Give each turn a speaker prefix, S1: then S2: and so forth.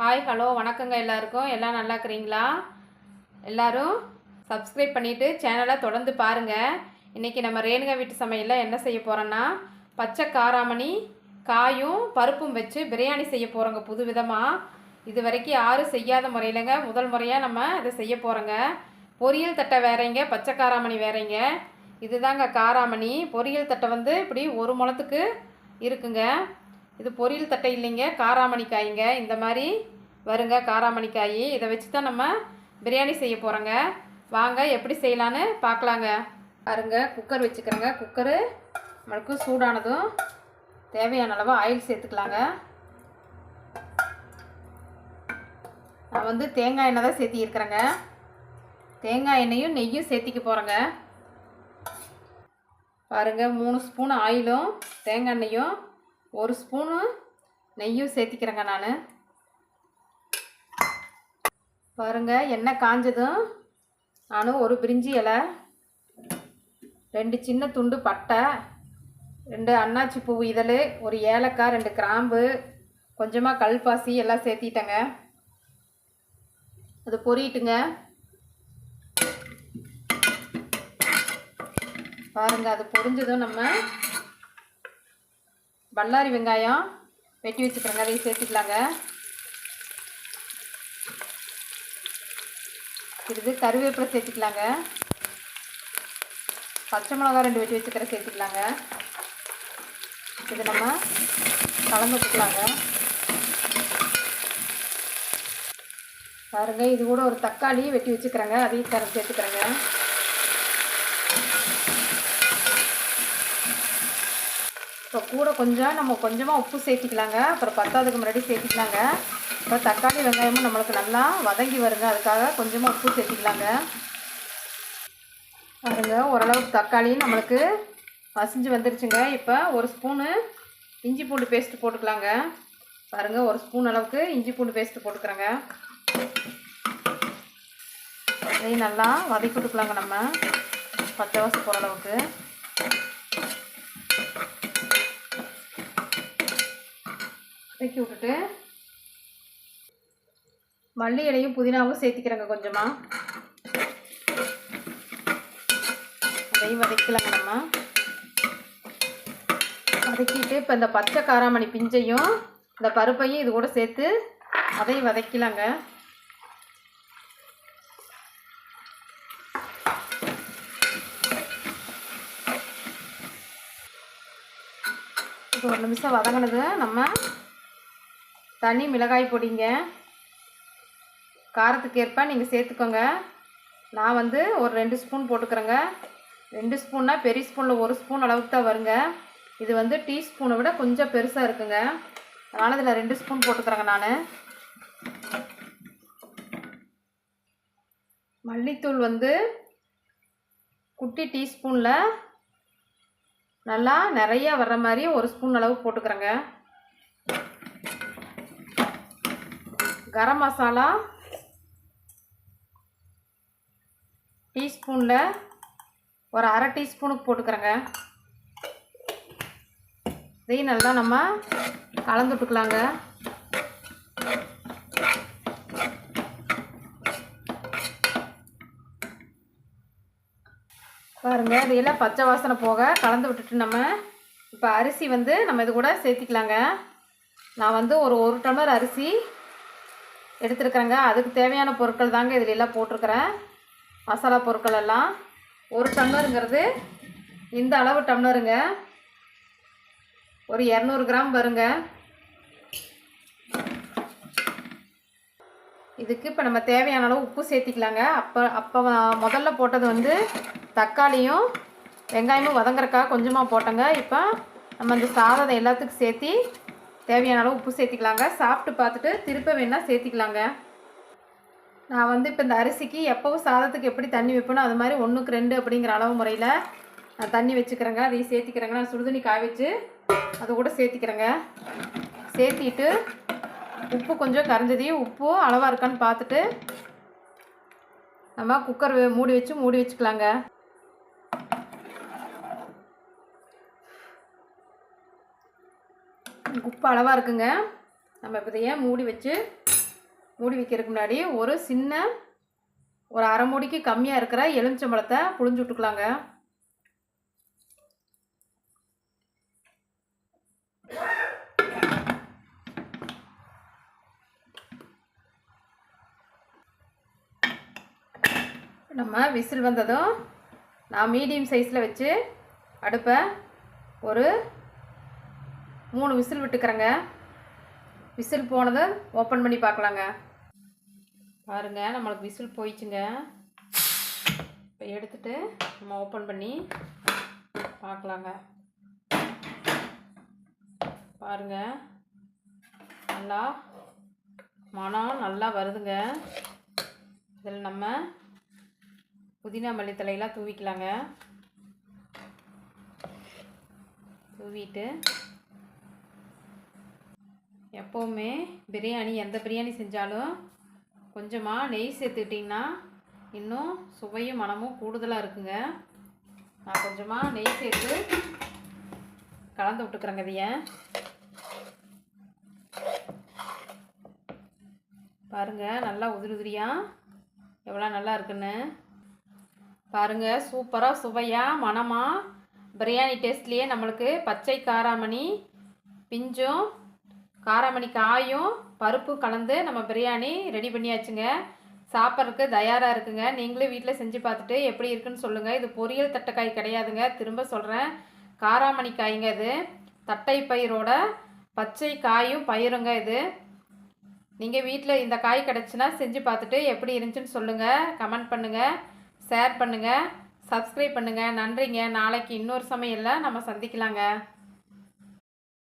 S1: Hi hello வணக்கங்க எல்லாருக்கும். எல்லாம் நல்லா இருக்கிறீங்களா? எல்லோரும் சப்ஸ்கிரைப் பண்ணிவிட்டு சேனலை தொடர்ந்து பாருங்கள் இன்றைக்கி நம்ம ரேணுகா வீட்டு சமையலில் என்ன செய்ய போகிறோன்னா பச்சை காராமணி காயும் பருப்பும் வச்சு பிரியாணி செய்ய போகிறோங்க புது விதமாக இது வரைக்கும் யாரும் செய்யாத முறையிலங்க. முதல் முறையாக நம்ம இதை செய்ய போகிறோங்க பொரியல் தட்டை வேறேங்க பச்சை காராமணி வேறேங்க. இதுதாங்க காராமணி. பொரியல் தட்டை வந்து இப்படி ஒரு முளத்துக்கு இருக்குங்க. இது பொரியல் தட்டை இல்லைங்க காராமணி காய்ங்க இந்த மாதிரி வருங்க காராமணி காய் இதை வச்சு தான் நம்ம பிரியாணி செய்ய போகிறோங்க வாங்க எப்படி செய்யலான்னு பார்க்கலாங்க. பாருங்க குக்கர் வச்சுக்கிறேங்க. குக்கரு நம்மளுக்கு சூடானதும் தேவையான அளவு ஆயில் சேர்த்துக்கலாங்க. நான் வந்து தேங்காய் எண்ணெய் தான் சேர்த்திருக்கிறேங்க தேங்காய் எண்ணெயும் நெய்யும் சேர்த்திக்க போகிறேங்க பாருங்கள் மூணு ஸ்பூன் ஆயிலும் தேங்காய் எண்ணெயும் ஒரு ஸ்பூனு நெய்யும் சேர்த்திக்கிறேங்க நான். பாருங்கள் எண்ணெய் காஞ்சதும் நான் ஒரு பிரிஞ்சி இலை ரெண்டு சின்ன துண்டு பட்டை ரெண்டு அன்னாச்சி பூ இதழ் ஒரு ஏலக்காய் ரெண்டு கிராம்பு கொஞ்சமாக கல்பாசி எல்லாம் சேர்த்திட்டேங்க. அது பொரியட்டுங்க பாருங்கள் அது பொரிஞ்சதும் நம்ம பல்லாரி வெங்காயம் வெட்டி வச்சுக்கிறோங்க அதையும் சேர்த்துக்கலாங்க. இது கருவேப்பிலை சேர்த்துக்கலாங்க. பச்சை மிளகா ரெண்டு வெட்டி வச்சுக்கிற சேர்த்துக்கலாங்க. இது நம்ம கலந்து விட்டுக்கலாங்க. பாருங்கள் இது கூட ஒரு தக்காளி வெட்டி வச்சுக்கிறேங்க. அதையும் தர சேர்த்துக்கிறேங்க. இப்போ கூட கொஞ்சம் நம்ம கொஞ்சமாக உப்பு சேர்த்திக்கலாங்க. அப்புறம் பத்தாவதுக்கு முன்னாடி சேர்த்திக்கலாங்க. இப்போ தக்காளி வெங்காயமும் நம்மளுக்கு நல்லா வதங்கி வருங்க. அதுக்காக கொஞ்சமாக உப்பு சேர்த்திக்கலாங்க. பாருங்க ஓரளவுக்கு தக்காளி நம்மளுக்கு மசிஞ்சு வந்துருச்சுங்க. இப்போ ஒரு ஸ்பூனு இஞ்சி பூண்டு பேஸ்ட்டு போட்டுக்கலாங்க. பாருங்கள் ஒரு ஸ்பூன் அளவுக்கு இஞ்சி பூண்டு பேஸ்ட்டு போட்டுக்கிறேங்க. அதையும் நல்லா வதக்கி விட்டுக்கலாங்க நம்ம. பச்சை வாசம் போகிற அளவுக்கு. வதக்கி விட்டுட்டு மல்லி இலையும் புதினாவும் சேர்த்திக்கிறேங்க கொஞ்சமாக அதையும் வதக்கலாங்க நம்ம. வதக்கிட்டு இப்போ இந்த பச்சை காராமணி பிஞ்சையும் இந்த பருப்பையும் இது கூட சேர்த்து அதையும் வதக்கலாங்க இப்போ ஒரு நிமிஷம் வதங்கினது நம்ம தனி மிளகாய் பொடிங்க. காரத்துக்கு ஏற்ப நீங்கள் சேர்த்துக்கோங்க. நான் வந்து ஒரு ரெண்டு ஸ்பூன் போட்டுக்கிறேங்க. ரெண்டு ஸ்பூன்னா பெரிய ஸ்பூனில் ஒரு ஸ்பூன் அளவுக்கு தான் வருங்க. இது வந்து டீஸ்பூனை விட கொஞ்சம் பெருசாக இருக்குங்க. அதனால் இதில் ரெண்டு ஸ்பூன் போட்டுக்கிறேங்க நான். மல்லித்தூள் வந்து குட்டி டீஸ்பூனில் நல்லா நிறையா வர்ற மாதிரி ஒரு ஸ்பூன் அளவு போட்டுக்கிறேங்க. கரம் மசாலா டீஸ்பூனில் ஒரு அரை டீஸ்பூனுக்கு போட்டுக்கிறேங்க. இதையும் நல்லா நம்ம கலந்து விட்டுக்கலாங்க. பாருங்கள் இதையெல்லாம் பச்சை வாசனை போக கலந்து விட்டுட்டு நம்ம இப்போ அரிசி வந்து நம்ம இது கூட சேர்த்திக்கலாங்க. நான் வந்து ஒரு ஒரு டம்ளர் அரிசி எடுத்துருக்குறேங்க. அதுக்கு தேவையான பொருட்கள் தாங்க இதில் எல்லாம் போட்டிருக்கிறேன். மசாலா பொருட்கள் எல்லாம். ஒரு டம்ளருங்கிறது இந்த அளவு டம்ளருங்க. ஒரு இரநூறு கிராம் வருங்க. இதுக்கு இப்போ நம்ம தேவையான அளவு உப்பு சேர்த்திக்கலாங்க. அப்போ அப்போ முதல்ல போட்டது வந்து தக்காளியும் வெங்காயமும் வதங்குறக்காக கொஞ்சமாக போட்டோங்க. இப்போ நம்ம இந்த சாதத்தை எல்லாத்துக்கும் சேர்த்தி தேவையான அளவு உப்பு சேர்த்திக்கலாங்க. சாப்பிட்டு பார்த்துட்டு திருப்ப வேணால் சேர்த்திக்கலாங்க. நான் வந்து இப்போ இந்த அரிசிக்கு எப்போவும் சாதத்துக்கு எப்படி தண்ணி வைப்பேனோ அது மாதிரி ஒன்றுக்கு ரெண்டு அப்படிங்கிற அளவு முறையில் நான் தண்ணி வச்சுக்கிறேங்க. அதையும் சேர்த்திக்கிறேங்க. நான் சுடுதண்ணி காய வச்சு அது கூட சேர்த்திக்கிறேங்க. சேர்த்திட்டு உப்பு கொஞ்சம் கரைஞ்சதையும் உப்பு அளவாக இருக்கான்னு பார்த்துட்டு நம்ம குக்கர் மூடி வச்சு மூடி வச்சுக்கலாங்க. உப்பு அளவாக இருக்குங்க. நம்ம இப்போதையே மூடி வச்சு மூடி வைக்கிறதுக்கு முன்னாடி ஒரு சின்ன ஒரு அரை மூடிக்கு கம்மியாக இருக்கிற எலுமிச்சம்பழத்தை புழிஞ்சு விட்டுக்கலாங்க. நம்ம விசில் வந்ததும் நான் மீடியம் சைஸில் வச்சு அடுப்பை ஒரு மூணு விசில் விட்டுக்கிறேங்க. விசில் போனதை ஓப்பன் பண்ணி பார்க்கலாங்க. பாருங்க நம்மளுக்கு விசில் போயிடுச்சுங்க இப்போ எடுத்துட்டு நம்ம ஓப்பன் பண்ணி பார்க்கலாங்க. பாருங்க நல்லா மனம் நல்லா வருதுங்க. இதில் நம்ம புதினா மல்லித்தலையெல்லாம் தூவிக்கலாங்க. தூவிட்டு எப்போவுமே பிரியாணி எந்த பிரியாணி செஞ்சாலும் கொஞ்சமாக நெய் சேர்த்துக்கிட்டிங்கன்னா இன்னும் சுவையும் மனமும் கூடுதலாக இருக்குங்க. நான் கொஞ்சமாக நெய் சேர்த்து கலந்து விட்டுக்கிறேங்க இதைய. பாருங்கள் நல்லா உதிரி உதிரியாக எவ்வளோ நல்லா இருக்குன்னு. பாருங்கள் சூப்பராக சுவையாக மணமாக பிரியாணி டேஸ்ட்லேயே நம்மளுக்கு பச்சை காராமணி பிஞ்சும் காராமணி காயும் பருப்பு கலந்து நம்ம பிரியாணி ரெடி பண்ணியாச்சுங்க. சாப்பிட்றதுக்கு தயாராக இருக்குங்க. நீங்களும் வீட்டில் செஞ்சு பார்த்துட்டு எப்படி இருக்குன்னு சொல்லுங்கள் இது பொரியல் தட்டைக்காய் கிடையாதுங்க. திரும்ப சொல்கிறேன் காராமணி காய்ங்க இது. தட்டை பயிரோட பச்சை காயும் பயிருங்க இது. நீங்கள் வீட்டில் இந்த காய் கிடச்சின்னா செஞ்சு பார்த்துட்டு எப்படி இருந்துச்சுன்னு சொல்லுங்கள் கமெண்ட் பண்ணுங்கள் ஷேர் பண்ணுங்கள் சப்ஸ்கிரைப் பண்ணுங்கள் நன்றிங்க. நாளைக்கு இன்னொரு சமையலில் நம்ம சந்திக்கலாங்க.